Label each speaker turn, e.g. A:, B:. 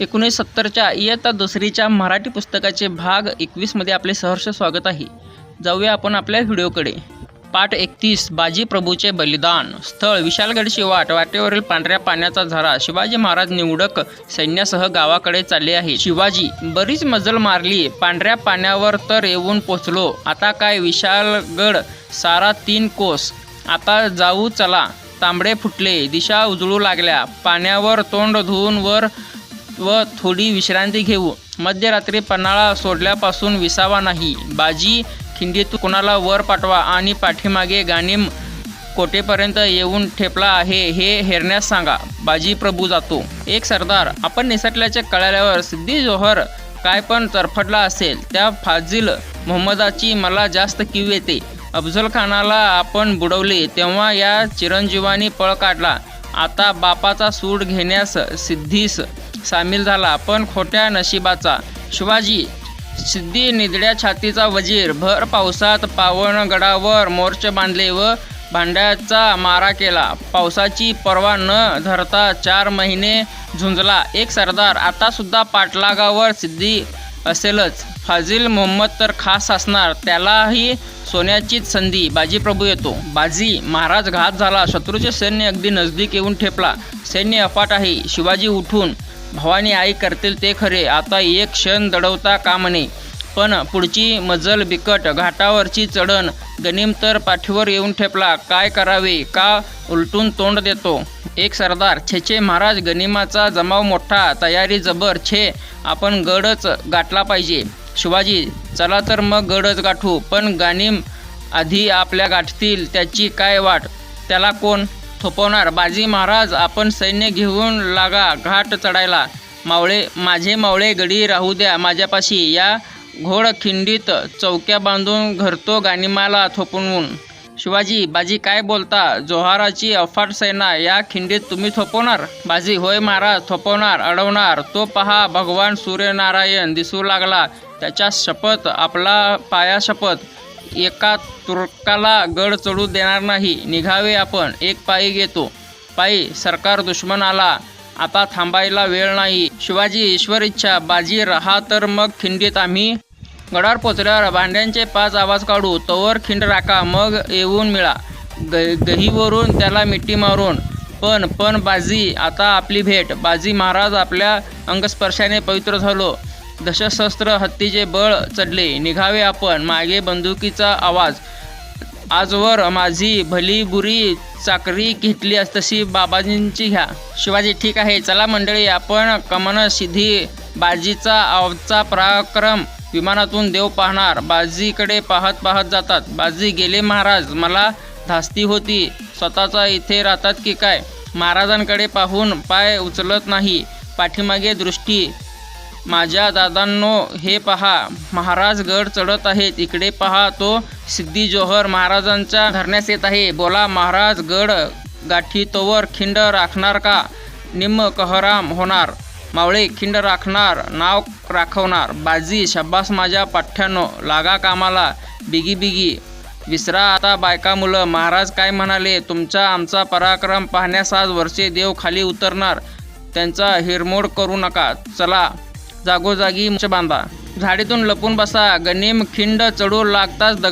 A: एकोणीस सत्तरच्या इयत्ता दुसरीच्या मराठी पुस्तकाचे भाग एकवीसमध्ये आपले सहर्ष स्वागत आहे. जाऊया आपण आपल्या व्हिडिओकडे. पाठ एकतीस बाजी प्रभूचे बलिदान. स्थळ विशालगडची वाट वाटेवरील पांढऱ्या पाण्याचा झरा. शिवाजी महाराज निवडक सैन्यासह गावाकडे चालले आहे शिवाजी बरीच मजल मारली. पांढऱ्या पाण्यावर तर येऊन पोचलो. आता काय विशालगड सारा तीन कोस. आता जाऊ चला. तांबडे फुटले. दिशा उजळू लागल्या. पाण्यावर तोंड धुवून वर व थोडी विश्रांती घेऊ. मध्यरात्री पन्हाळा सोडल्यापासून विसावा नाही. बाजी खिंडीत कोणाला वर पाठवा आणि पाठीमागे गाणीम कोटेपर्यंत येऊन ठेपला आहे हे हेरण्यास सांगा. बाजी प्रभू जातो. एक सरदार आपण निसटल्याचे कळाल्यावर सिद्धी जोहर काय पण तरफडला असेल त्या फाजिल मोहम्मदाची मला जास्त किव येते. अफजल खानाला आपण बुडवले तेव्हा या चिरंजीवानी पळ काढला. आता बापाचा सूड घेण्यास सिद्धीस सामील झाला. पण खोट्या नशिबाचा. शिवाजी सिद्धी निधड्या छातीचा वजीर. भर पावसात पावनगडावर मोर्चे बांधले व भांड्याचा मारा केला. पावसाची पर्वा न धरता चार महिने झुंजला. एक सरदार. आतासुद्धा पाठलागावर सिद्धी असेलच. फाजिल मोहम्मद तर खास असणार. त्यालाही सोन्याचीच संधी. बाजीप्रभू येतो. बाजी महाराज घात झाला. शत्रूचे सैन्य अगदी नजदीक येऊन ठेपला. सैन्य अफाट आहे. शिवाजी उठून भवानी आई करतील ते खरे. आता एक क्षण दडवता का म्हणे पण पुढची मजल बिकट घाटावरची चढण गनिम तर पाठीवर येऊन ठेपला. काय करावे? का उलटून तोंड देतो? एक सरदार छेचे महाराज गनिमाचा जमाव मोठा. तयारी जबर छे आपण गडच गाठला पाहिजे. शिवाजी चला तर मग गडच गाठू. पण गानिम आधी आपल्या गाठतील त्याची काय वाट? त्याला कोण? थोपवणार. बाजी महाराज आपण सैन्य घेऊन लागा घाट चढायला. मावळे माझे मावळे गडी राहू द्या. माझ्यापाशी या घोड खिंडीत चौक्या बांधून घरतो गाणीमाला थोपवून. शिवाजी बाजी काय बोलता? जोहाराची अफाट सेना या खिंडीत तुम्ही थोपवणार? बाजी होय महाराज थोपवणार अडवणार. तो पहा भगवान सूर्यनारायण दिसू लागला. त्याच्या शपथ आपला पाया शपथ. एका तुर्काला गड चढू देणार नाही. निघावे आपण. एक पायी घेतो. पायी सरकार दुश्मन आला आता थांबायला वेळ नाही. शिवाजी ईश्वर इच्छा. बाजी रहा तर मग खिंडीत आम्ही. गडावर पोचल्यावर भांड्यांचे पाच आवाज काढू. तोवर खिंड राखा. मग येऊन मिळा. ग गहीवरून त्याला मिठी मारून. पण पण बाजी आता आपली भेट. बाजी महाराज आपल्या अंगस्पर्शाने पवित्र झालो. दशशस्त्र हत्तीचे बळ चढले. निघावे आपण. मागे बंदुकीचा आवाज. आजवर माझी भली बुरी चाकरी घेतली अस- तशी बाबाजींची घ्या. शिवाजी ठीक आहे. चला मंडळी आपण कमन सिद्धी बाजीचा आवचा पराक्रम विमानातून देव पाहणार. बाजीकडे पाहत पाहत जातात. बाजी गेले महाराज मला धास्ती होती. स्वतःचा इथे राहतात की काय? महाराजांकडे पाहून पाय उचलत नाही. पाठीमागे दृष्टी माझ्या दादांनो हे पहा. महाराज गड चढत आहेत इकडे पहा तो सिद्धी जोहर महाराजांच्या धरण्यास येत आहे. बोला महाराज गड गाठी तोवर खिंड राखणार का? निम्म कहराम होणार. मावळे खिंड राखणार नाव राखवणार. बाजी शब्बास माझ्या पाठ्यानो लागा कामाला. बिगी बिगी. विसरा आता बायका मुलं. महाराज काय म्हणाले? तुमचा आमचा पराक्रम पाहण्यास आज वरचे देव खाली उतरणार. त्यांचा हिरमोड करू नका. चला. जागोजागी बांधा. झाडीतून लपून बसा. गनिम खिंड चढू लागताच दग